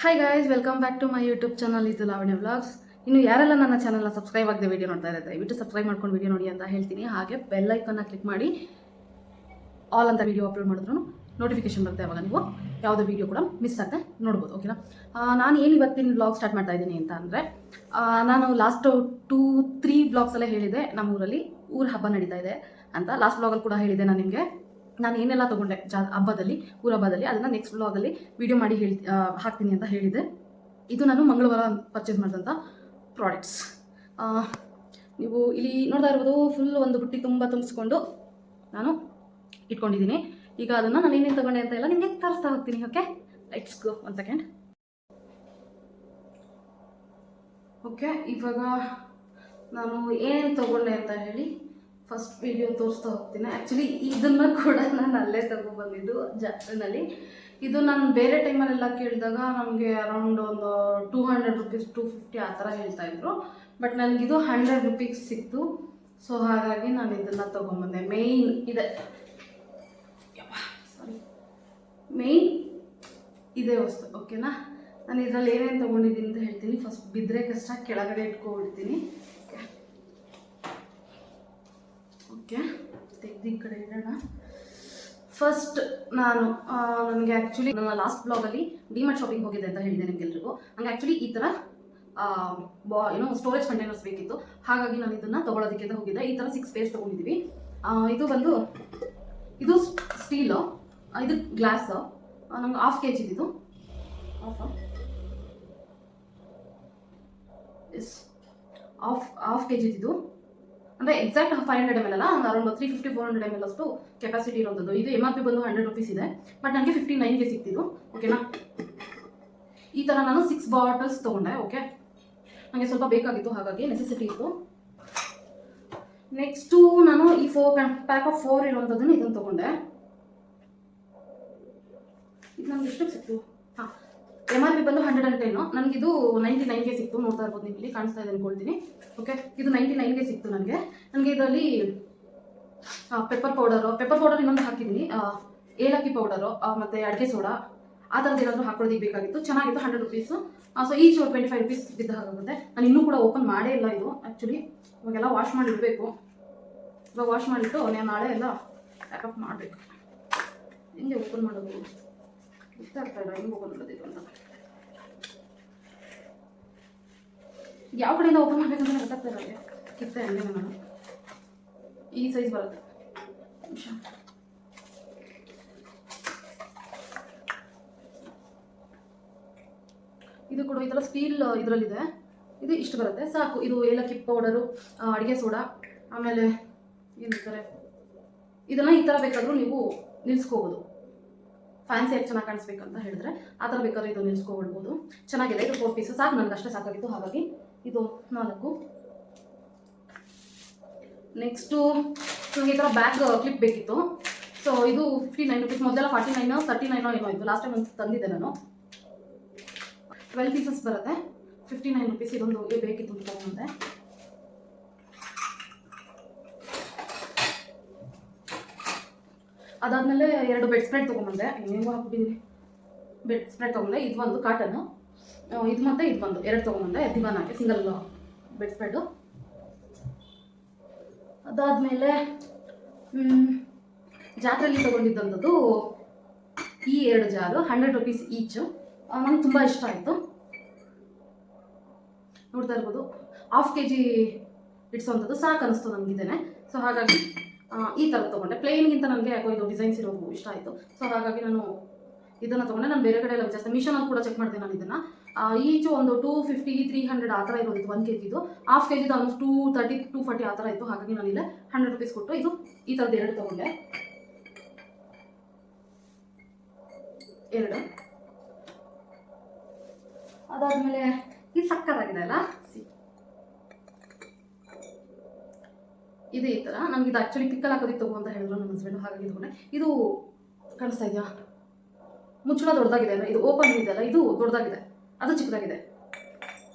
Hi guys welcome back to my YouTube channel ಇದು Lavanya vlogs ಇನ್ನು ಯಾರೆಲ್ಲ ನನ್ನ ಚಾನಲ್ನ ಸಬ್ಸ್ಕ್ರೈಬ್ ಆಗದೆ ವೀಡಿಯೋ ನೋಡ್ತಾ ಇದ್ದಾರೆ ದಯವಿಟ್ಟು ಸಬ್ಸ್ಕ್ರೈಬ್ ಮಾಡ್ಕೊಂಡು ವೀಡಿಯೋ ನೋಡಿ ಅಂತ ಹೇಳ್ತೀನಿ. ಹಾಗೆ ಬೆಲ್ ಐಕನ್ನ ಕ್ಲಿಕ್ ಮಾಡಿ ಆಲ್ ಅಂತ ವಿಡಿಯೋ ಅಪ್ಲೋಡ್ ಮಾಡಿದ್ರು ನೋಟಿಫಿಕೇಶನ್ ಬರುತ್ತೆ ಅವಾಗ ನೀವು. ಯಾವುದೇ ವಿಡಿಯೋ ಕೂಡ ಮಿಸ್ ಆಗದೆ ನೋಡ್ಬೋದು ಓಕೆನಾ ನಾನು ಏನು ಇವತ್ತಿನ ಬ್ಲಾಗ್ ಸ್ಟಾರ್ಟ್ ಮಾಡ್ತಾ ಇದ್ದೀನಿ ಅಂತ ಅಂದರೆ ನಾನು ಲಾಸ್ಟ್ ಟೂ ತ್ರೀ ಬ್ಲಾಗ್ಸಲ್ಲೇ ಹೇಳಿದೆ, ನಮ್ಮ ಊರಲ್ಲಿ ಊರ ಹಬ್ಬ ನಡೀತಾ ಇದೆ ಅಂತ. ಲಾಸ್ಟ್ ಬ್ಲಾಗಲ್ಲಿ ಕೂಡ ಹೇಳಿದೆ ನಾನು ನಿಮಗೆ. ನಾನು ಏನೆಲ್ಲ ತಗೊಂಡೆ ಜಾ, ಹಬ್ಬದಲ್ಲಿ, ಊರ ಹಬ್ಬದಲ್ಲಿ, ಅದನ್ನು ನೆಕ್ಸ್ಟ್ ಬ್ಲಾಗಲ್ಲಿ ವಿಡಿಯೋ ಮಾಡಿ ಹೇಳಿ ಹಾಕ್ತೀನಿ ಅಂತ ಹೇಳಿದೆ. ಇದು ನಾನು ಮಂಗಳವಾರ ಪರ್ಚೇಸ್ ಮಾಡಿದಂಥ ಪ್ರಾಡಕ್ಟ್ಸ್ ನೀವು ಇಲ್ಲಿ ನೋಡ್ತಾ ಇರ್ಬೋದು ಫುಲ್ ಒಂದು ಬುಟ್ಟಿ ತುಂಬ ತುಂಬಿಸ್ಕೊಂಡು ನಾನು ಇಟ್ಕೊಂಡಿದ್ದೀನಿ. ಈಗ ಅದನ್ನು ನಾನು ಏನೇನು ತಗೊಂಡೆ ಅಂತ ಎಲ್ಲ ನಿಮಗೆ ತರಿಸ್ತಾ ಹೋಗ್ತೀನಿ okay lights go one second okay ಇವಾಗ ನಾನು ಏನೇನು ತಗೊಂಡೆ ಅಂತ ಹೇಳಿ. ಫಸ್ಟ್ ವಿಡಿಯೋ ತೋರಿಸ್ತಾ ಹೋಗ್ತೀನಿ. ಆ್ಯಕ್ಚುಲಿ ಇದನ್ನು ಕೂಡ ನಾನು ಅಲ್ಲೇ ತಗೊಬಂದಿದ್ದು ಜಾತ್ರೆನಲ್ಲಿ. ಇದು ನಾನು ಬೇರೆ ಟೈಮಲ್ಲೆಲ್ಲ ಕೇಳಿದಾಗ ನಮಗೆ ಅರೌಂಡ್ ಒಂದು two hundred rupees two fifty ಆ ಥರ ಹೇಳ್ತಾಯಿದ್ರು ಬಟ್ ನನಗಿದು ಹಂಡ್ರೆಡ್ ರುಪೀಸ್ ಸಿಕ್ತು. ಸೊ ಹಾಗಾಗಿ ನಾನು ಇದನ್ನು ತೊಗೊಂಬಂದೆ. ಮೇಯ್ನ್ ಇದೆ. ಸಾರಿ ಮೇಯ್ನ್ ಇದೇ ವಸ್ತು ಓಕೆನಾ ನಾನು ಇದರಲ್ಲಿ ಏನೇನು ತೊಗೊಂಡಿದ್ದೀನಿ ಅಂತ ಹೇಳ್ತೀನಿ. ಫಸ್ಟ್ ಬಿದ್ದರೆ ಕಷ್ಟ, ಕೆಳಗಡೆ ಇಟ್ಕೊಬಿಡ್ತೀನಿ. ಓಕೆ, ತೆಗ್ದು ಈ ಕಡೆ ಇಡೋಣ. ಫಸ್ಟ್ ನಾನು ನನಗೆ ಆ್ಯಕ್ಚುಲಿ ನನ್ನ ಲಾಸ್ಟ್ ಬ್ಲಾಗಲ್ಲಿ ಡಿಮಾರ್ಟ್ ಶಾಪಿಂಗ್ ಹೋಗಿದೆ ಅಂತ ಹೇಳಿದೆ ನಿಮಗೆಲ್ರಿಗೂ. ನನಗೆ ಆ್ಯಕ್ಚುಲಿ ಈ ಥರ ಬಾ ಏನೋ ಸ್ಟೋರೇಜ್ ಕಂಟೈನರ್ಸ್ ಬೇಕಿತ್ತು. ಹಾಗಾಗಿ ನಾನು ಇದನ್ನು ತೊಗೊಳೋದಕ್ಕೆ ಅಂತ ಹೋಗಿದ್ದೆ. ಈ ಥರ ಸಿಕ್ಸ್ ಪೇಸ್ ತೊಗೊಂಡಿದ್ದೀವಿ ಇದು ಬಂದು, ಇದು ಸ್ಟೀಲು ಇದು ಗ್ಲಾಸ್ ನಂಗೆ ಹಾಫ್ ಕೆ ಜಿದು half S half half K ಜಿದು ಅಂದರೆ exact five hundred M L ಅಲ್ಲ, ಒಂದು around three fifty four hundred M L ಅಷ್ಟು ಕೆಪಾಸಿಟಿ ಇರೋಂಥದ್ದು ಇದು ಎಂ ಆರ್ ಪಿ ಬಂದು ಹಂಡ್ರೆಡ್ ರುಪೀಸ್ ಇದೆ ಬಟ್ ನನಗೆ ಫಿಫ್ಟಿ ನೈನ್ಗೆ ಸಿಕ್ತಿದ್ದು ಓಕೆನಾ ಈ ಥರ ನಾನು ಸಿಕ್ಸ್ ಬಾಟಲ್ಸ್ ತೊಗೊಂಡೆ ಓಕೆ ನನಗೆ ಸ್ವಲ್ಪ ಬೇಕಾಗಿತ್ತು, ಹಾಗಾಗಿ ನೆಸೆಸಿಟಿ ಇತ್ತು. ನೆಕ್ಸ್ಟು ನಾನು ಈ ಫೋರ್ ಪ್ಯಾಕ್ ಆಫ್ ಫೋರ್ ಇರುವಂಥದ್ದನ್ನು ಇದನ್ನು ತೊಗೊಂಡೆ. ಇದು ನಮ್ಗೆ ಎಷ್ಟಕ್ಕೆ ಸಿಕ್ತು? ಎಂ ಆರ್ ಪಿ ಬಂದು ಹಂಡ್ರೆಡ್ ಆ್ಯಂಡ್ ನನಗೆ ಇದು ನೈಂಟಿ ನೈನ್ಗೆ ಸಿಕ್ತು, ನೋಡ್ತಾ ಇರ್ಬೋದು ನೀವು ಇಲ್ಲಿ ಕಾಣಿಸ್ತಾ ಇದೆ ಅನ್ಕೊಳ್ತೀನಿ. ಓಕೆ ಇದು ನೈಂಟಿ ನೈನ್ಗೆ ಸಿಕ್ತು ನನಗೆ. ನನಗೆ ಇದರಲ್ಲಿ ಪೆಪ್ಪರ್ ಪೌಡರು ಪೆಪ್ಪರ್ ಪೌಡರ್ ಇನ್ನೊಂದು ಹಾಕಿದ್ದೀನಿ. ಏಲಕ್ಕಿ ಪೌಡರು ಮತ್ತು ಅಡಿಕೆ ಸೋಡಾ. ಆ ಥರದ್ದು ಏನಾದರೂ ಹಾಕೊಳ್ಳೋದಕ್ಕೆ ಬೇಕಾಗಿತ್ತು. ಚೆನ್ನಾಗಿತ್ತು hundred rupees so each twenty five rupees ಬಿದ್ದ ಹಾಗಾಗುತ್ತೆ ನಾನು ಇನ್ನೂ ಕೂಡ ಓಪನ್ ಮಾಡೇ ಇಲ್ಲ ಇದು ಆ್ಯಕ್ಚುಲಿ ಇವಾಗೆಲ್ಲ ವಾಶ್ ಮಾಡಿಡಬೇಕು. ಇವಾಗ ವಾಶ್ ಮಾಡಿಟ್ಟು ನಾನು ನಾಳೆ ಎಲ್ಲ ಪ್ಯಾಕಪ್ ಮಾಡಬೇಕು. ಹೆಂಗೆ ಓಪನ್ ಮಾಡೋದು? ಗೊತ್ತಾಗ್ತಾ ಇಲ್ಲ, ಹೆಂಗೆ ಓಪನ್ ಮಾಡೋದು ಇದು ಅಂತ. ಯಾವ ಕಡೆಯಿಂದ ಓಪನ್ ಮಾಡಬೇಕಂತ ಗೊತ್ತಾಗ್ತಾ ಇಲ್ಲ ಕಿತ್ತ ಹಂಗೆ ನಾನು. ಈ ಸೈಜ್ ಬರುತ್ತೆ. ಇದು ಕೂಡ, ಈ ಥರ ಸ್ಟೀಲ್ ಇದರಲ್ಲಿದೆ. ಇದು ಇಷ್ಟು ಬರುತ್ತೆ. ಸಾಕು. ಇದು ಏಲಕ್ಕಿ ಪೌಡರು ಅಡುಗೆ ಸೋಡಾ, ಆಮೇಲೆ ಏನಂತಾರೆ ಇದನ್ನು ಈ ಥರ ಬೇಕಾದರೂ ನೀವು ನಿಲ್ಲಿಸ್ಕೋಬೋದು ಫ್ಯಾನ್ಸಿ ಯಾಕೆ ಚೆನ್ನಾಗಿ ಕಾಣಿಸ್ಬೇಕಂತ ಹೇಳಿದ್ರೆ ಆ ಥರ ಬೇಕಾದ್ರೆ ಇದು ನಿಲ್ಲಿಸ್ಕೊಬಿಡ್ಬೋದು ಚೆನ್ನಾಗಿದೆ. ಇದು ಫೋರ್ ಪೀಸು ಸಾಕು. ನನಗೆ ಅಷ್ಟೇ ಸಾಕಾಗಿತ್ತು. ಹಾಗಾಗಿ ಇದು ನಾಲ್ಕು. ನೆಕ್ಸ್ಟು ನನಗೆ ಈ ಥರ ಬ್ಯಾಗ್ ಕ್ಲಿಪ್ ಬೇಕಿತ್ತು. ಸೊ ಇದು ಫಿಫ್ಟಿ ನೈನ್ ರುಪೀಸ್ ಮೊದಲೆಲ್ಲ ಫಾರ್ಟಿ ನೈನು ತರ್ಟಿ ನೈನೋ ಏನೋ ಇತ್ತು. ಲಾಸ್ಟ್ ಟೈಮ್ ಒಂದು ತಂದಿದ್ದೆ ನಾನು. ಟ್ವೆಲ್ ಪೀಸಸ್ ಬರುತ್ತೆ. ಫಿಫ್ಟಿ ನೈನ್ ರುಪೀಸ್ ಇದೊಂದು ಬೇಕಿತ್ತು ಅಂತ ತಗೊಂಡೆ. ಅದಾದಮೇಲೆ ಎರಡು ಬೆಡ್ ಸ್ಪ್ರೆಡ್ ತೊಗೊಂಬಂದೆ. ಹೆಂಗೆ ಹಾಕ್ಬಿಟ್ಟಿದ್ದೀನಿ. ಬೆಡ್ ಸ್ಪ್ರೆಡ್ ತೊಗೊಂಡೆ. ಇದು ಒಂದು ಕಾಟನು ಇದು ಮತ್ತೆ ಇದು ಬಂದು. ಎರಡು ತೊಗೊಂಬಂದೆ. ಹಾಕಿ ಸಿಂಗಲ್ ಬೆಡ್ ಬೆಡ್ಡು ಅದಾದಮೇಲೆ ಜಾತ್ರೆಯಲ್ಲಿ ತೊಗೊಂಡಿದ್ದಂಥದ್ದು ಈ ಎರಡು ಜಾರು ಹಂಡ್ರೆಡ್ ರುಪೀಸ್ ಈಚು ನಂಗೆ ತುಂಬ ಇಷ್ಟ ಆಯಿತು. ನೋಡ್ತಾ ಇರ್ಬೋದು. ಹಾಫ್ ಕೆ ಜಿ ಇಡ್ಸೋವಂಥದ್ದು ಸಾಕು ಅನಿಸ್ತು ನನಗಿದ್ದೇನೆ ಸೊ ಹಾಗಾಗಿ ಈ ಥರ ತೊಗೊಂಡೆ. ಪ್ಲೇನ್ಗಿಂತ ನನಗೆ ಯಾಕೋ ಇದು ಡಿಸೈನ್ಸ್ ಇರೋದು ಇಷ್ಟ ಆಯಿತು. ಸೊ ಹಾಗಾಗಿ ನಾನು ಇದನ್ನು ತೊಗೊಂಡೆ. ನಾನು ಬೇರೆ ಕಡೆ ಎಲ್ಲ ವಿಚಾರಿಸ್ತೆ ಮಿಷನ್ ಅಲ್ಲಿ ಕೂಡ ಚೆಕ್ ಮಾಡಿದೆ ನಾನು ಇದನ್ನು. ಈಚು ಒಂದು ಟೂ ಫಿಫ್ಟಿ ತ್ರೀ ಹಂಡ್ರೆಡ್ ಆ ಥರ ಇರೋದಿತ್ತು ಒಂದು ಕೆ ಜಿದು ಹಾಫ್ ಕೆ ಜಿದು almost two thirty two forty ಆ ಥರ ಇತ್ತು. ಹಾಗಾಗಿ ನಾನು ಇಲ್ಲೇ ಹಂಡ್ರೆಡ್ ರುಪೀಸ್ ಕೊಟ್ಟು ಇದು ಈ ಥರದ್ದು ಎರಡು ತೊಗೊಂಡೆ. ಎರಡು. ಅದಾದಮೇಲೆ ಇದು ಸಕ್ಕತ್ತಾಗಿದೆ ಅಲ್ಲ? ಸಿ. ಇದೆ ಈ ಥರ ನನಗೆ ಇದು ಆ್ಯಕ್ಚುಲಿ ಪಿಕ್ಕಲ್ ಹಾಕೋದಿಕ್ಕೆ ತಗೋ ಅಂತ ಹೇಳಿದ್ರು ನನ್ನ ಹಸ್ಬೆಂಡ್ ಹಾಗಾಗಿ ತಗೊಂಡೆ. ಇದು ಕಾಣಿಸ್ತಾ ಇದೆಯಾ? ಮುಚ್ಚಳ ದೊಡ್ಡದಾಗಿದೆ ಇದು ಓಪನ್ ಇದೆಯಲ್ಲ ಇದು ದೊಡ್ಡದಾಗಿದೆ. ಅದು ಚಿಕ್ಕದಾಗಿದೆ.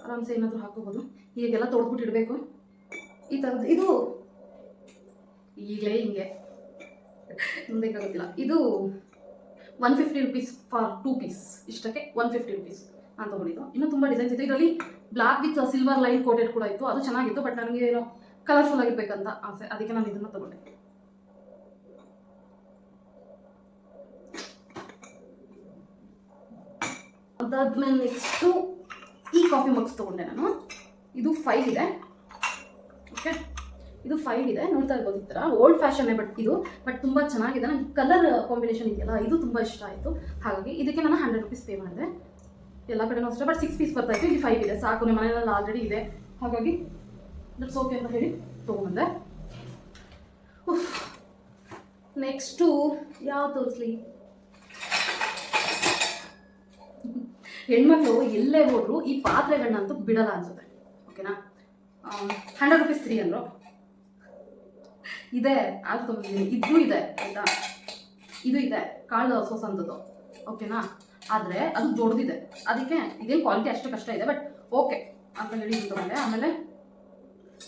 ಆರಾಮ್ಸೆ ಏನಾದರೂ ಹಾಕೋಬೋದು ಈಗೆಲ್ಲ ತೊಳ್ದ್ಬಿಟ್ಟು ಇಡಬೇಕು. ಈ ಥರದ್ದು ಇದು ಈಗಲೇ ಹಿಂಗೆ. ಮುಂದೆ ಗೊತ್ತಿಲ್ಲ ಇದು one fifty rupees for two piece ಇಷ್ಟಕ್ಕೆ ಒನ್ ಫಿಫ್ಟಿ ರುಪೀಸ್ ನಾನು ತೊಗೊಂಡಿದ್ದು. ಇನ್ನೂ ತುಂಬ ಡಿಸೈನ್ಸ್ ಇತ್ತು ಇದರಲ್ಲಿ black with silver line coated ಕೂಡ ಇತ್ತು. ಅದು ಚೆನ್ನಾಗಿತ್ತು ಬಟ್ ನನಗೆ ಏನೋ ಕಲರ್ಫುಲ್ ಆಗಿರ್ಬೇಕಂತ ಆಸೆ. ಅದಕ್ಕೆ ನಾನು ಇದನ್ನು ತಗೊಂಡೆ. ಅದಾದ್ಮೇಲೆ ನೆಕ್ಸ್ಟು ಈ ಕಾಫಿ ಮಗ್ಸ್ ತೊಗೊಂಡೆ ನಾನು. ಇದು ಫೈವ್ ಇದೆ. ಓಕೆ ಇದು ಫೈವ್ ಇದೆ. ನೋಡ್ತಾ ಇರ್ಬೋದು ಈ ಥರ ಓಲ್ಡ್ ಫ್ಯಾಷನ್ನೇ ಬಟ್ ಇದು ಬಟ್ ತುಂಬ ಚೆನ್ನಾಗಿದೆ. ನನಗೆ ಕಲರ್ ಕಾಂಬಿನೇಷನ್ ಇದೆಯಲ್ಲ, ಇದು ತುಂಬ ಇಷ್ಟ ಆಯಿತು. ಹಾಗಾಗಿ ಇದಕ್ಕೆ ನಾನು ಹಂಡ್ರೆಡ್ ರುಪೀಸ್ ಪೇ ಮಾಡಿದೆ. ಎಲ್ಲ ಕಡೆನೂ ಅಷ್ಟೇ ಬಟ್ ಸಿಕ್ಸ್ ಪೀಸ್ ಬರ್ತಾ ಇತ್ತು. ಇಲ್ಲಿ ಫೈವ್ ಇದೆ. ಸಾಕು ನಿಮ್ಮ ಮನೆಯಲ್ಲಿ ಆಲ್ರೆಡಿ ಇದೆ. ಹಾಗಾಗಿ ದಟ್ಸ್ ಓಕೆ ಅಂತ ಹೇಳಿ ತೊಗೊಂಡೆ ನೆಕ್ಸ್ಟು ಯಾವ ತೋರಿಸ್ಲಿ? ಹೆಣ್ಮಕ್ಳು ಎಲ್ಲೇ ಹೋದ್ರು ಈ ಪಾತ್ರೆಗಳನ್ನಂತೂ ಬಿಡಲ್ಲ ಅನ್ಸುತ್ತೆ. ಓಕೆನಾ ಹಂಡ್ರೆಡ್ ರುಪೀಸ್ ತ್ರೀ ಅಂದರು. ಇದೆ ಅದು ತೊಗೊಂಡಿದ್ದೀನಿ ಇದ್ದು ಇದೆ, ಆಯ್ತಾ? ಇದು ಇದೆ, ಕಾಳು ಸೋಸಂಥದ್ದು ಓಕೆನಾ ಆದರೆ ಅದು ದೊಡ್ಡದಿದೆ. ಅದಕ್ಕೆ ಇದೇನು ಕ್ವಾಲಿಟಿ ಅಷ್ಟು ಕಷ್ಟ ಇದೆ ಬಟ್ ಓಕೆ ಅಂತ ಹೇಳಿ ತೊಗೊಂಡೆ. ಆಮೇಲೆ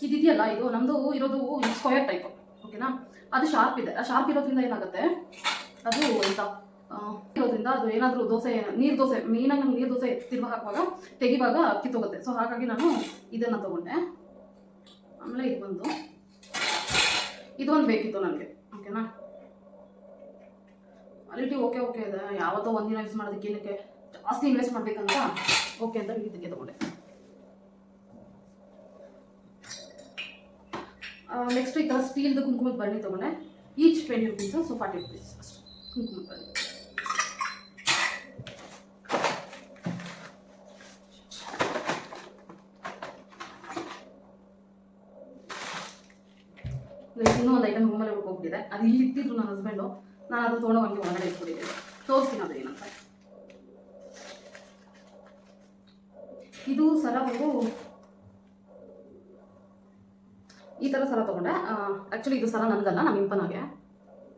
ಇದಿದೆಯಲ್ಲ ಇದು? ನಮ್ಮದು ಇರೋದು ಸ್ಕ್ವಯರ್ ಟೈಪ್ ಓಕೆನಾ ಅದು ಶಾರ್ಪ್ ಇದೆ. ಆ ಶಾರ್ಪ್ ಇರೋದ್ರಿಂದ ಏನಾಗುತ್ತೆ? ಅದು ಎಂತ? ಇರೋದ್ರಿಂದ ಅದು ಏನಾದರೂ ದೋಸೆ, ನೀರು ದೋಸೆ ಮೇಯ್ನಾಗಿ ನಮ್ಗೆ ನೀರು ದೋಸೆ ತಿರುವ ಹಾಕುವಾಗ ತೆಗಿವಾಗ ಕಿತ್ತೋಗುತ್ತೆ ಸೊ ಹಾಗಾಗಿ ನಾನು ಇದನ್ನು ತಗೊಂಡೆ. ಆಮೇಲೆ ಇದು ಬಂದು ಇದೊಂದು ಬೇಕಿತ್ತು ನನಗೆ. ಓಕೆನಾ ಕ್ವಾಲಿಟಿ ಓಕೆ ಓಕೆ ಇದೆ ಯಾವತ್ತೋ ಒಂದಿನ ಯೂಸ್ ಮಾಡೋದಕ್ಕೆ ಏನಕ್ಕೆ ಜಾಸ್ತಿ ಇನ್ವೆಸ್ಟ್ ಮಾಡಬೇಕಂತ ಓಕೆ ಅಂತ ಇದಕ್ಕೆ ತಗೊಂಡೆ. ನೆಕ್ಸ್ಟ್ ಈ ಥರ ಸ್ಟೀಲ್ದು ಕುಂಕುಮದ ಬನ್ನಿ ತೊಗೊಂಡೆ. Each twenty rupees so forty rupees ಅಷ್ಟು. ಕುಂಕುಮದ ಬರಣಿ Guys, ಇನ್ನೂ ಒಂದು ಐಟಮ್ ರೂಮಲ್ಲಿ ಹೋಗಿದೆ ಅದು ಇಲ್ಲಿ ಇಟ್ಟಿದ್ರು ನನ್ನ ಹಸ್ಬೆಂಡು ನಾನು ಅದು ತೊಗೊಂಡು ಹಂಗೆ ಒಳಗಡೆ ಇಟ್ಕೊಂಡಿದ್ದೆ ತೋರಿಸ್ತೀನಿ ಅದು ಏನಂತ. ಇದು ಸರ ಒಂದು ಈ ಥರ ಸರ ತೊಗೊಂಡೆ ಆ್ಯಕ್ಚುಲಿ ಇದು ಸರ ನನಗಲ್ಲ ನಮ್ಮ ಇಂಪನಾಗೆ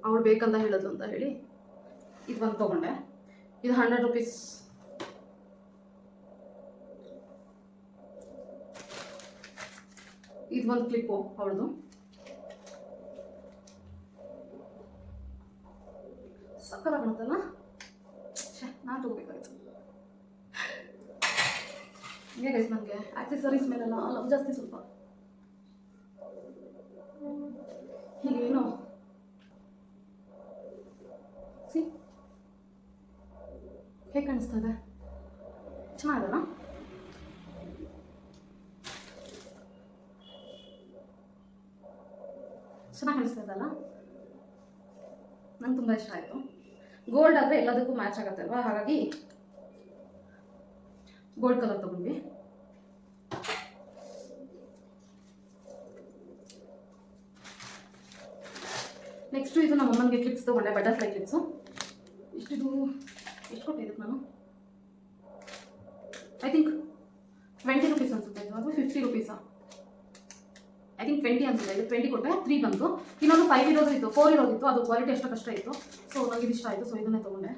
ಅವಳು ಬೇಕಂತ ಹೇಳಿದ್ಲು ಅಂತ ಹೇಳಿ ಇದು ಒಂದು ತೊಗೊಂಡೆ. ಇದು ಹಂಡ್ರೆಡ್ ರುಪೀಸ್ ಇದು ಒಂದು ಕ್ಲಿಪ್ಪು ಅವಳದು. ಸಕ್ಕರ ಕಾಣುತ್ತಲ್ಲ ಛೇ, ನಾನು ತಗೋಬೇಕಾಯ್ತು. ಹಂಗೆ ಗೈಸ್ ನನಗೆ ಆಕ್ಸೆಸರೀಸ್ ಮೇಲೆಲ್ಲ ಲವ್ ಜಾಸ್ತಿ ಸ್ವಲ್ಪ. ಹೀಗೇನು. ಸಿ. ಹೇಗೆ ಕಾಣಿಸ್ತಾ ಇದೆ? ಚೆನ್ನಾಗಲ್ಲ ಚೆನ್ನಾಗಿ ಕಾಣಿಸ್ತಾ ಇದಲ್ಲ ನಂಗೆ ತುಂಬ ಇಷ್ಟ ಆಯಿತು. ಗೋಲ್ಡ್ ಆದರೆ ಎಲ್ಲದಕ್ಕೂ ಮ್ಯಾಚ್ ಆಗುತ್ತೆ ಅಲ್ವಾ ಹಾಗಾಗಿ ಗೋಲ್ಡ್ ಕಲರ್ ತಗೊಂಡ್ವಿ. ನೆಕ್ಸ್ಟು ಇದು ನಮ್ಮ ಅಮ್ಮನಿಗೆ ಕ್ಲಿಪ್ಸ್ ತೊಗೊಂಡೆ ಬಟರ್ಫ್ಲೈ ಕ್ಲಿಪ್ಸು ಇಷ್ಟಿದು ಎಷ್ಟು ಕೊಟ್ಟಿದ್ದಕ್ಕೆ ನಾನು? ಐ ಥಿಂಕ್ ಟ್ವೆಂಟಿ ರುಪೀಸ್ ಅನ್ಸುತ್ತೆ ಇದು. ಅದು ಫಿಫ್ಟಿ ರುಪೀಸಾ ಐ ಥಿಂಕ್ ಟ್ವೆಂಟಿ ಅಂತ ಇದು. ಟ್ವೆಂಟಿ ಕೊಟ್ಟರೆ ತ್ರೀ ಬಂತು. ಇನ್ನೊಂದು ಫೈವ್ ಇರೋದಿತ್ತು ಫೋರ್ ಇರೋದಿತ್ತು. ಅದು ಕ್ವಾಲಿಟಿ ಅಷ್ಟು ಕಷ್ಟ ಇತ್ತು. ಸೊ ನನಗೆ ಇಷ್ಟ ಆಯಿತು. ಸೊ ಇದನ್ನೇ ತೊಗೊಂಡೆ.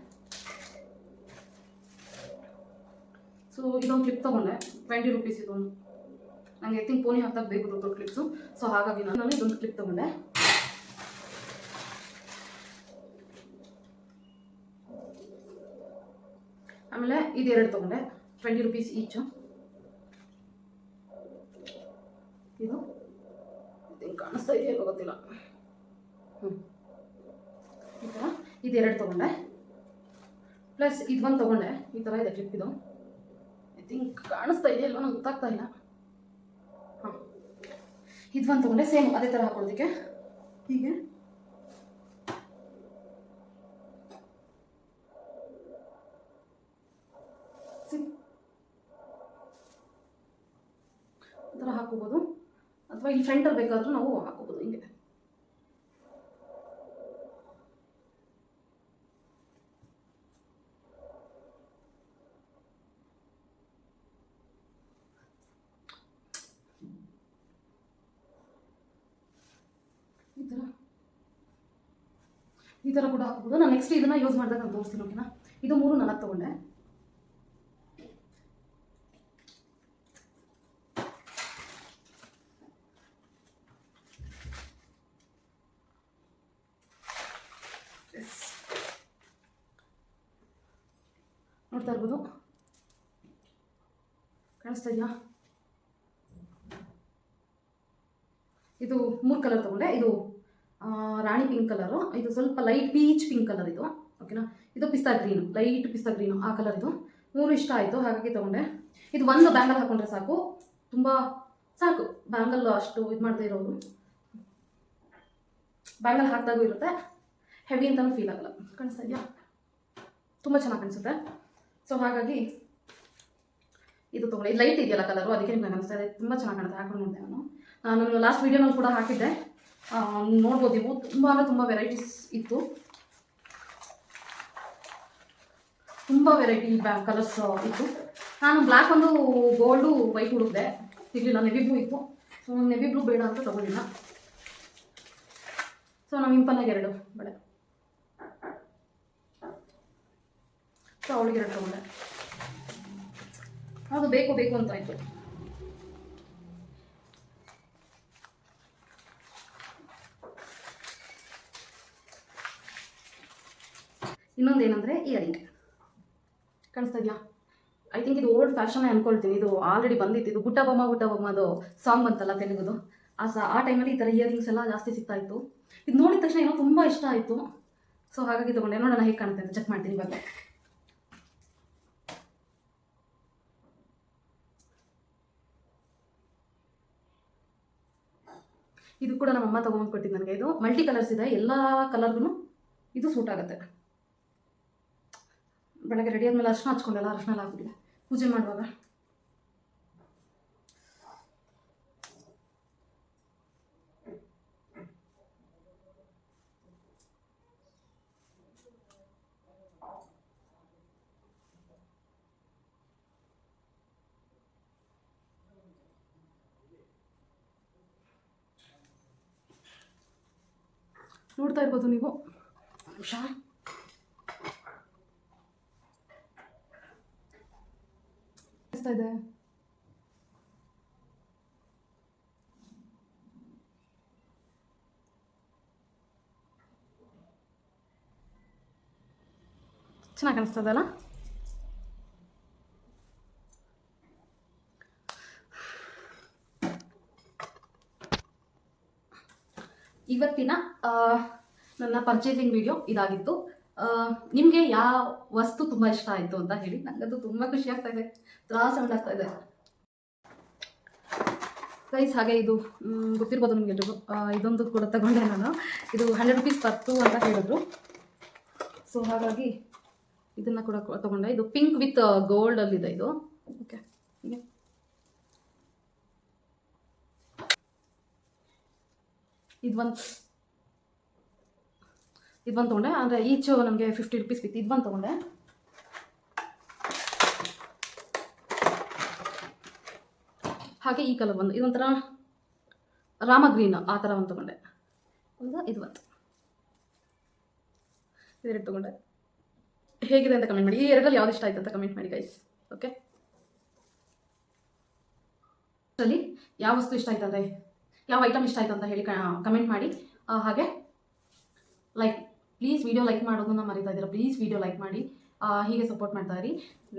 ಸೊ ಇದೊಂದು ಕ್ಲಿಪ್ ತೊಗೊಂಡೆ. ಟ್ವೆಂಟಿ ರುಪೀಸ್ ಇದೊಂದು. ನನಗೆ ಐ ಥಿಂಕ್ ಪೋನಿ ಹಾಕ್ದಾಗ ಬೇಕು ದೊಡ್ಡ ಕ್ಲಿಪ್ಸು ಸೊ ಹಾಗಾಗಿ ನಾನು ಇದೊಂದು ಕ್ಲಿಪ್ ತೊಗೊಂಡೆ. ಆಮೇಲೆ ಇದೆರಡು ತೊಗೊಂಡೆ. ಟ್ವೆಂಟಿ ರುಪೀಸ್ ಈಚು ಇದು. ಕಾಣಿಸ್ತಾ ಇದೆಯೋ ಗೊತ್ತಿಲ್ಲ. ಹ್ಞೂ ಈ ಥರ ಇದೆರಡು ತೊಗೊಂಡೆ. ಪ್ಲಸ್ ಇದು ಒಂದು ತೊಗೊಂಡೆ. ಈ ಥರ ಇದೆ ಕ್ಲಿಪ್ ಇದು. ಐ ಥಿಂಕ್ ಕಾಣಿಸ್ತಾ ಇದೆಯಲ್ಲ ನಂಗೆ ಗೊತ್ತಾಗ್ತಾ ಇಲ್ಲ. ಹಾಂ ಇದು ಒಂದು ತೊಗೊಂಡೆ. ಸೇಮ್ ಅದೇ ಥರ ಹಾಕೊಳ್ಳೋದಕ್ಕೆ. ಹೀಗೆ. ಥರ ಹಾಕೋಬೋದು ಅಥವಾ ಇಲ್ಲಿ ಫ್ರಂಟಲ್ಲಿ ಬೇಕಾದರೂ ನಾವು ಹಾಕೋಬೋದು, ಹಿಂಗೆ. ಈ ಥರ ಕೂಡ ಹಾಕ್ಬೋದು. ನಾನು ನೆಕ್ಸ್ಟ್ ಇದನ್ನ ಯೂಸ್ ಮಾಡಿದಾಗ ನಾನು ತೋರಿಸ್ತೀನಿ ಓಕೆನಾ ಇದು ಮೂರು ನಾಲ್ಕು ತೊಗೊಂಡೆ ನೋಡ್ತಾ ಇರ್ಬೋದು ಇದೆಯಾ ಇದು ಮೂರು ಕಲರ್ ತಗೊಂಡೆ. ಇದು ರಾಣಿ ಪಿಂಕ್ ಕಲರು ಇದು ಸ್ವಲ್ಪ ಲೈಟ್ ಪೀಚ್ ಪಿಂಕ್ ಕಲರ್ ಇದು. ಓಕೆನಾ ಇದು ಪಿಸ್ತಾ ಗ್ರೀನು ಲೈಟ್ ಪಿಸ್ತಾ ಗ್ರೀನು ಆ ಕಲರ್ ಇದು. ಮೂರು ಇಷ್ಟ ಆಯಿತು, ಹಾಗಾಗಿ ತಗೊಂಡೆ. ಇದು ಒಂದು ಬ್ಯಾಂಗಲ್ ಹಾಕೊಂಡ್ರೆ ಸಾಕು. ತುಂಬ ಸಾಕು. ಬ್ಯಾಂಗಲ್ ಅಷ್ಟು ಇದು ಮಾಡ್ತಾ ಇರೋದು. ಬ್ಯಾಂಗಲ್ ಹಾಕಿದಾಗೂ ಇರುತ್ತೆ. ಹೆವಿ ಅಂತಲೂ ಫೀಲ್ ಆಗಲ್ಲ. ಕಾಣಿಸ್ತಾ ಇದೆಯಾ ತುಂಬ ಚೆನ್ನಾಗಿ ಕಾಣಿಸುತ್ತೆ. ಸೊ ಹಾಗಾಗಿ ಇದು ತಗೊಳ್ಳಿ. ಇದು ಲೈಟ್ ಇದೆಯಲ್ಲ ಕಲರು ಅದಕ್ಕೆ ನಿಮ್ಗೆ ಅನಿಸ್ತಾ ಇದೆ. ತುಂಬ ಚೆನ್ನಾಗಿ ಕಾಣುತ್ತೆ ಹಾಕೊಂಡು ನೋಡಿದೆ ನಾನು. ನಾನು ಲಾಸ್ಟ್ ವೀಡಿಯೋನಲ್ಲಿ ಕೂಡ ಹಾಕಿದ್ದೆ. ನೋಡ್ಬೋದು ನೀವು. ತುಂಬ ಅಂದರೆ ತುಂಬ ವೆರೈಟೀಸ್ ಇತ್ತು. ತುಂಬ ವೆರೈಟಿ ಕಲರ್ಸ್ ಇತ್ತು. ನಾನು ಬ್ಲ್ಯಾಕ್ ಒಂದು ಗೋಲ್ಡು ವೈಟ್ ಹುಡುಕಿದೆ ಸಿಗಲಿಲ್ಲ ನೆವಿ ಬ್ಲೂ ಇತ್ತು. ಸೊ ನೆವಿ ಬ್ಲೂ ಬೇಡ ಅಂತ ತೊಗೊಂಡಿಲ್ಲ. ಸೊ ನಮ್ಮ ಇಂಪಲ್ಲಾಗಿ ಎರಡು ಬಳೆ. ಸೊ ಅವಳಿಗೆ ಎರಡು ತೊಗೊಂಡೆ. ಅದು ಬೇಕು ಬೇಕು ಅಂತ ಆಯಿತು ಇನ್ನೊಂದು ಏನಂದರೆ ಇಯರಿಂಗ್ ಕಾಣಿಸ್ತಾ ಇದೆಯಾ? ಐ ಥಿಂಕ್ ಇದು ಓಲ್ಡ್ ಫ್ಯಾಷನ್ ಅನ್ಕೊಳ್ತೀನಿ. ಇದು ಆಲ್ರೆಡಿ ಬಂದಿತ್ತು. ಇದು ಗುಟ್ಟ ಬೊಮ್ಮ ಗುಟ್ಟ ಬೊಮ್ಮ ಅದು ಸಾಂಗ್ ಬಂತಲ್ಲ ತೆಲುಗುದು. ಆ ಸ ಆ ಟೈಮಲ್ಲಿ ಈ ಥರ ಇಯರಿಂಗ್ಸ್ ಎಲ್ಲ ಜಾಸ್ತಿ ಸಿಗ್ತಾ ಇತ್ತು. ಇದು ನೋಡಿದ ತಕ್ಷಣ ಏನೋ ತುಂಬ ಇಷ್ಟ ಆಯಿತು. ಸೊ ಹಾಗಾಗಿ ತೊಗೊಂಡೆ. ನೋಡೋಣ ಹೇಗೆ ಕಾಣುತ್ತೆ ಅಂತ ಚೆಕ್ ಮಾಡ್ತೀನಿ ಇವಾಗ. ಇದು ಕೂಡ ನಮ್ಮ ಅಮ್ಮ ತೊಗೊಂಡು ಕೊಟ್ಟಿದ್ದು ನನಗೆ. ಇದು ಮಲ್ಟಿ ಕಲರ್ಸ್ ಇದೆ. ಎಲ್ಲ ಕಲರ್ಗೂ ಇದು ಸೂಟ್ ಆಗುತ್ತೆ. ಬೆಳಗ್ಗೆ ರೆಡಿ ಆದಮೇಲೆ ಅರ್ಶನ ಹಚ್ಕೊಂಡಲ್ಲ ಅರ್ಶನ ಎಲ್ಲ ಹಾಕಿಲ್ಲ ಪೂಜೆ ಮಾಡುವಾಗ. ನೋಡ್ತಾ ಇರ್ಬೋದು ನೀವು. ಕಾಣಿಸ್ತಾ ಇದೆ? ಚೆನ್ನಾಗಿ ಕಾಣಿಸ್ತದಲ್ಲ ಇವತ್ತಿನ ನನ್ನ ಪರ್ಚೇಸಿಂಗ್ ವಿಡಿಯೋ ಇದಾಗಿತ್ತು. ನಿಮಗೆ ಯಾವ ವಸ್ತು ತುಂಬ ಇಷ್ಟ ಆಯಿತು ಅಂತ ಹೇಳಿ ನನಗದು ತುಂಬ ಖುಷಿ ಆಗ್ತಾ ಇದೆ. ತ್ರಾಸ ಆಗ್ತಾ ಇದೆ. ಪ್ರೈಸ್ ಹಾಗೆ ಇದು ಗೊತ್ತಿರ್ಬೋದು ನಿಮಗೆ ಇದೊಂದು ಕೂಡ ತಗೊಂಡೆ ನಾನು. ಇದು ಹಂಡ್ರೆಡ್ ರುಪೀಸ್ ಪತ್ತು ಅಂತ ಹೇಳಿದ್ರು. ಸೊ ಹಾಗಾಗಿ ಇದನ್ನು ಕೂಡ ತಗೊಂಡೆ. ಇದು ಪಿಂಕ್ ವಿತ್ ಗೋಲ್ಡಲ್ಲಿದೆ ಇದು. ಓಕೆ ಇದು ಒಂದು ಇದು ಒಂದು ತೊಗೊಂಡೆ, ಅಂದರೆ ಈಚು ನಮಗೆ ಫಿಫ್ಟಿ ರುಪೀಸ್ ಬಿತ್ತು. ಇದು ಒಂದು ತೊಗೊಂಡೆ. ಹಾಗೆ ಈ ಕಲರ್ ಬಂದು, ಇದೊಂಥರ ರಾಮ ಗ್ರೀನ್ ಆ ಥರ ಒಂದು ತೊಗೊಂಡೆ. ಒಂದು ಇದು ಒಂದು ಇದೆರಡು ತೊಗೊಂಡೆ. ಹೇಗಿದೆ ಅಂತ ಕಮೆಂಟ್ ಮಾಡಿ. ಈ ಎರಡರಲ್ಲಿ ಯಾವ್ದು ಇಷ್ಟ ಆಯ್ತು ಅಂತ ಕಮೆಂಟ್ ಮಾಡಿ ಗೈಸ್ ಓಕೆ ಯಾವ ವಸ್ತು ಇಷ್ಟ ಆಯ್ತು ಅಂದರೆ ಯಾವ ಐಟಮ್ ಇಷ್ಟ ಆಯ್ತು ಅಂತ ಹೇಳಿ ಕಮೆಂಟ್ ಮಾಡಿ. ಹಾಗೆ ಲೈಕ್ ಪ್ಲೀಸ್ ವಿಡಿಯೋ ಲೈಕ್ ಮಾಡೋದನ್ನ ಮರಿತಾ ಇದ್ದೀರಾ? ಪ್ಲೀಸ್ ವಿಡಿಯೋ ಲೈಕ್ ಮಾಡಿ. ಹೀಗೆ ಸಪೋರ್ಟ್ ಮಾಡ್ತಾ ಇರಿ.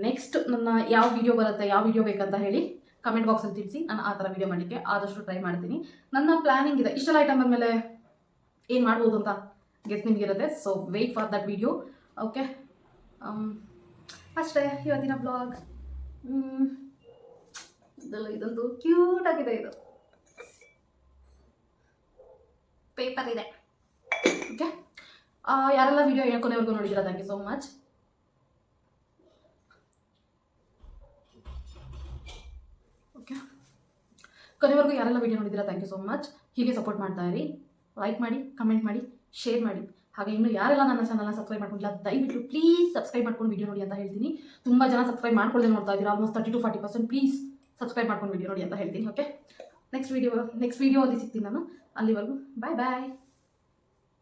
ನೆಕ್ಸ್ಟ್ ನನ್ನ ಯಾವ ವಿಡಿಯೋ ಬರುತ್ತೆ, ಯಾವ ವಿಡಿಯೋ ಬೇಕಂತ ಹೇಳಿ ಕಮೆಂಟ್ ಬಾಕ್ಸಲ್ಲಿ ತಿಳಿಸಿ. ನಾನು ಆ ಥರ ವಿಡಿಯೋ ಮಾಡಲಿಕ್ಕೆ ಆದಷ್ಟು ಟ್ರೈ ಮಾಡ್ತೀನಿ. ನನ್ನ ಪ್ಲ್ಯಾನಿಂಗ್ ಇದೆ. ಇಷ್ಟೆಲ್ಲ ಐಟಮ್ ಬಂದಮೇಲೆ ಏನು ಮಾಡ್ಬೋದು ಅಂತ guess ನಿಮಗಿರುತ್ತೆ so wait for that video okay ಅಷ್ಟೇ, ಇವತ್ತಿನ ಬ್ಲಾಗ್ ಇದೆಲ್ಲ, ಇದೊಂದು ಕ್ಯೂಟ್ ಆಗಿದೆ ಇದು. ಪೇಪರ್ ಇದೆ. ಓಕೆ ಯಾರೆಲ್ಲ ವಿಡಿಯೋ ಕೊನೆವರೆಗೂ ನೋಡಿದಿರ thank you so much okay ಕೊನೆವರೆಗೂ ಯಾರೆಲ್ಲ ವಿಡಿಯೋ ನೋಡಿದ್ದೀರಾ? ಥ್ಯಾಂಕ್ ಯು ಸೋ ಮಚ್ ಹೀಗೆ ಸಪೋರ್ಟ್ ಮಾಡ್ತಾ ಇರಿ. ಲೈಕ್ ಮಾಡಿ ಕಮೆಂಟ್ ಮಾಡಿ ಶೇರ್ ಮಾಡಿ. ಹಾಗೆ ಇನ್ನು ಯಾರೆಲ್ಲ ನನ್ನ ಚಾನಲ್ನ ಸಬ್ಸ್ಕ್ರೈಬ್ ಮಾಡ್ಕೊಂಡಿಲ್ಲ, ದಯವಿಟ್ಟು ಪ್ಲೀಸ್ ಸಬ್ಸ್ಕ್ರೈಬ್ ಮಾಡ್ಕೊಂಡು ವಿಡಿಯೋ ನೋಡಿ ಅಂತ ಹೇಳ್ತೀನಿ. ತುಂಬ ಜನ ಸಬ್ಸ್ಕ್ರೈಬ್ ಮಾಡ್ಕೊಳ್ಳದೆ ನೋಡ್ತಾ ಇದ್ದೀರಾ? Almost thirty two forty percent please subscribe ಮಾಡ್ಕೊಂಡು ವಿಡಿಯೋ ನೋಡಿ ಅಂತ ಹೇಳ್ತೀನಿ okay next video next video ಅಲ್ಲಿ ಸಿಗ್ತೀನಿ ನಾನು. ಅಲ್ಲಿವರೆಗೂ ಬಾಯ್ ಬಾಯ್